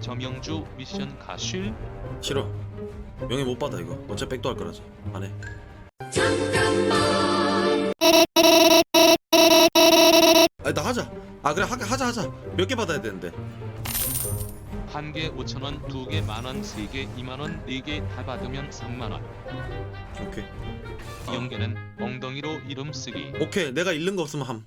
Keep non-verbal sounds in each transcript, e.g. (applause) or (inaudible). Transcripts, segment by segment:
정영주 미션 가실? 싫어. 명예 못 받아 이거. 어차피 백도 할 거라서. 안해. 아니 나 하자. 아 그래. 하, 하자 하자. 몇 개 받아야 되는데? 한 개 5천 원, 두 개 만 원, 세 개 2만 원, 네 개 다 받으면 3만 원. 오케이. 연계는 엉덩이로 이름 쓰기. 오케이. 내가 잃는 거 없으면 함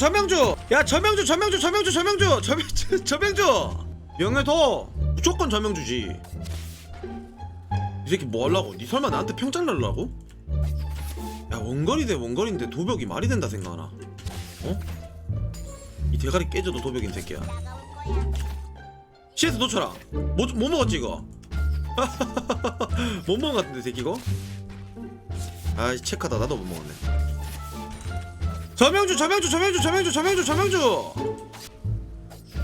저명주! 야 저명주 저명주 저명주 저명주! 저명주 (laughs) 저명주! 명예도 무조건 저명주지. 이 새끼 뭐 하려고? 니 설마 나한테 평장 날라고? 야 원거리 대 원거리인데 도벽이 말이 된다 생각하나? 어? 이 대가리 깨져도 도벽인 새끼야. CS 놓쳐라! 뭐, 뭐 먹었지 이거? 못 (laughs) 먹은 것 같은데 새끼 이거? 아이 체크하다 나도 못 먹었네 저명주 저명주 저명주 저명주 저명주 저명주.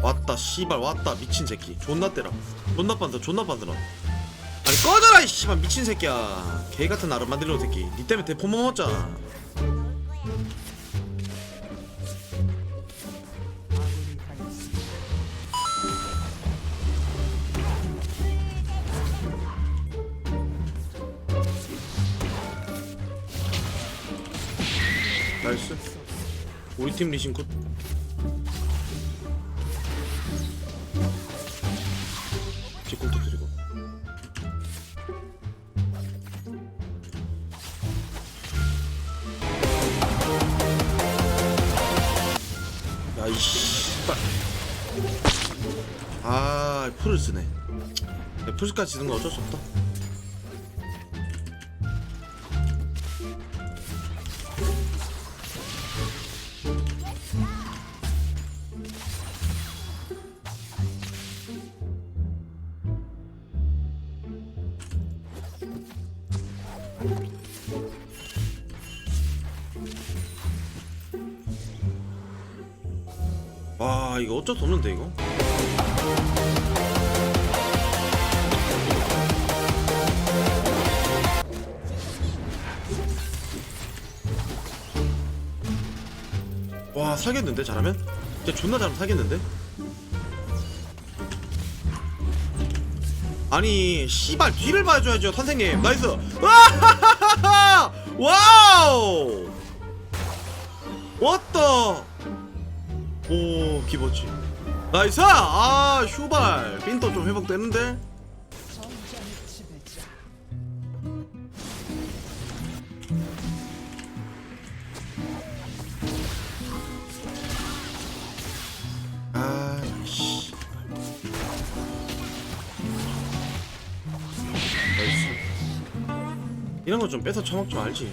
왔다 씨발 왔다 미친 새끼. 존나 때라 존나 빤다 존나 빤들어 아니 꺼져라 이 씨발 미친 새끼야. 개 같은 나를 만들려는 새끼. 니 때문에 대포 못 먹었잖아 우리 팀 리신 굿. 뒷공 터뜨리고. 야 이 씨발. 아 풀을 쓰네. 야, 풀까지 쓰는 건 어쩔 수 없다 와 이거 어쩔 수 없는데 이거 와 살겠는데 잘하면? 진짜 존나 잘하면 살겠는데? 아니 씨발 뒤를 봐줘야죠 선생님. 나이스. (laughs) 와우! 왔다 오 기버치. 나이스! 아 슈발. 빈도 좀 회복되는데 이런 거 좀 뺏어 처먹 좀 알지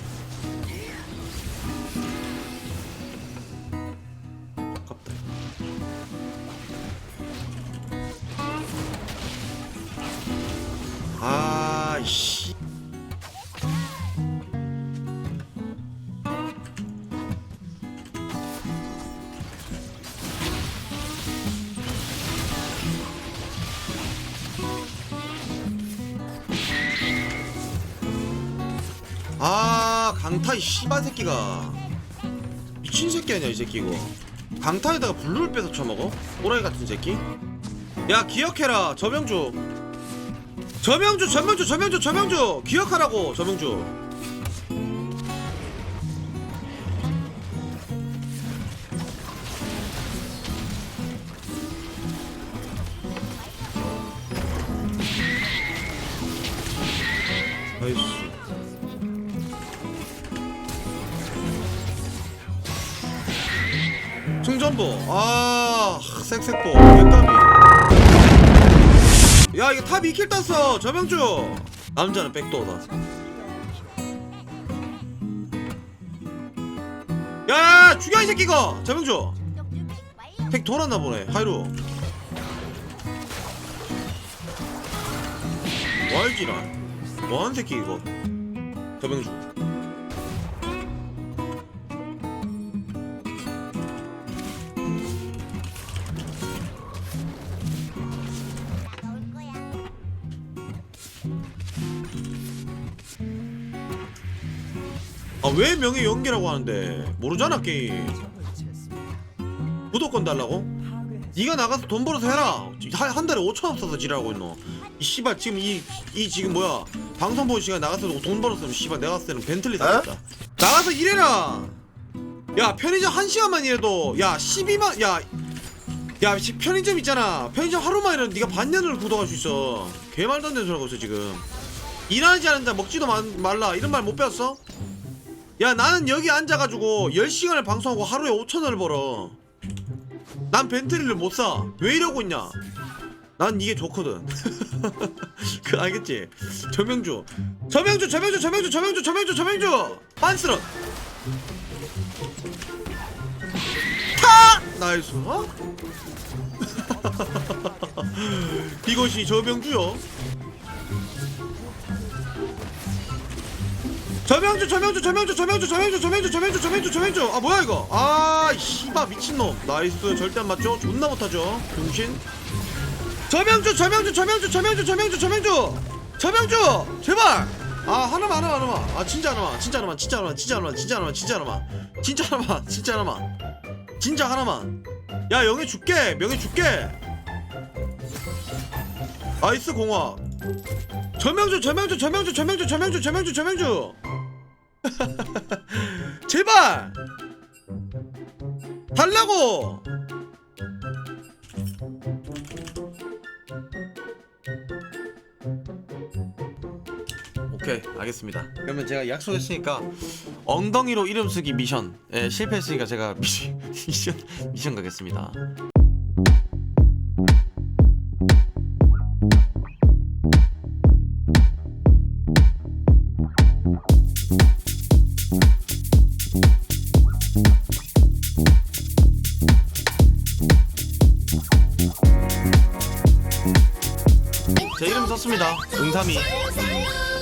강타 이 씨발 새끼가. 미친 새끼 아니야 이 새끼 이거. 강타에다가 블루를 빼서 쳐먹어? 호라이 같은 새끼? 야 기억해라 저명주. 저명주 저명주 저명주 저명주. 기억하라고 저명주. 나이스 충전보 아 색색보 백감이. 야 이거 탑 2킬 땄어 저명주. 남자는 백도어다. 야 죽여 이 새끼 이거. 저명주. 백 돌았나 보네 하이루. 와이지란 뭐하는 새끼 이거. 저명주 아 왜 명예 연계라고 하는데 모르잖아 게임 구독권 달라고? 네가 나가서 돈 벌어서 해라 한, 한 달에 5천 원 써서 지랄하고 있노 이 씨발 지금 이, 이 지금 뭐야 방송 보는 시간 나가서 돈 벌었으면 씨발 내가 봤을 때는 벤틀리 사겠다 나가서 일해라 야 편의점 한 시간만 일해도 야 12만 야 야, 씨, 편의점 있잖아. 편의점 하루만 일해도 네가 반년을 구독할 수 있어. 개 말도 안 되는 소리 하고 있어, 지금. 일하지 않은 자 먹지도 마- 말라. 이런 말 못 배웠어? 야, 나는 여기 앉아가지고 10시간을 방송하고 하루에 5천원을 벌어. 난 벤트리를 못 사. 왜 이러고 있냐? 난 이게 좋거든. (laughs) 그 알겠지? 저명주. 저명주, 저명주, 저명주, 저명주, 저명주, 저명주! 빤스런! 타! 나이스. 어? (laughs) 이것이 저명주요. 저명주 저명주 저명주 저명주 저명주 저명주 저명주 저명주 저명주 아 뭐야 이거 아 씨바 미친놈 나이스 절대 안 맞죠 존나 못하죠 병신 저명주 저명주 저명주 저명주 저명주 저명주 저명주 제발 아 하나만 하나만 하나만 아 진짜 하나만 진짜 하나만 진짜 하나만 진짜 하나만 진짜 하나만 진짜 하나만 진짜 하나만 진짜 하나만 진짜 하나만 야 영애 줄게 명예 줄게 아이스 공화 저명주 저명주 저명주 저명주 저명주 저명주 저명주 (laughs) 제발! 달라고! 오케이 알겠습니다. 그러면 제가 약속했으니까 엉덩이로 이름 쓰기 미션. 예, 실패했으니까 제가 미션 (laughs) 미션 미션 가겠습니다 我米。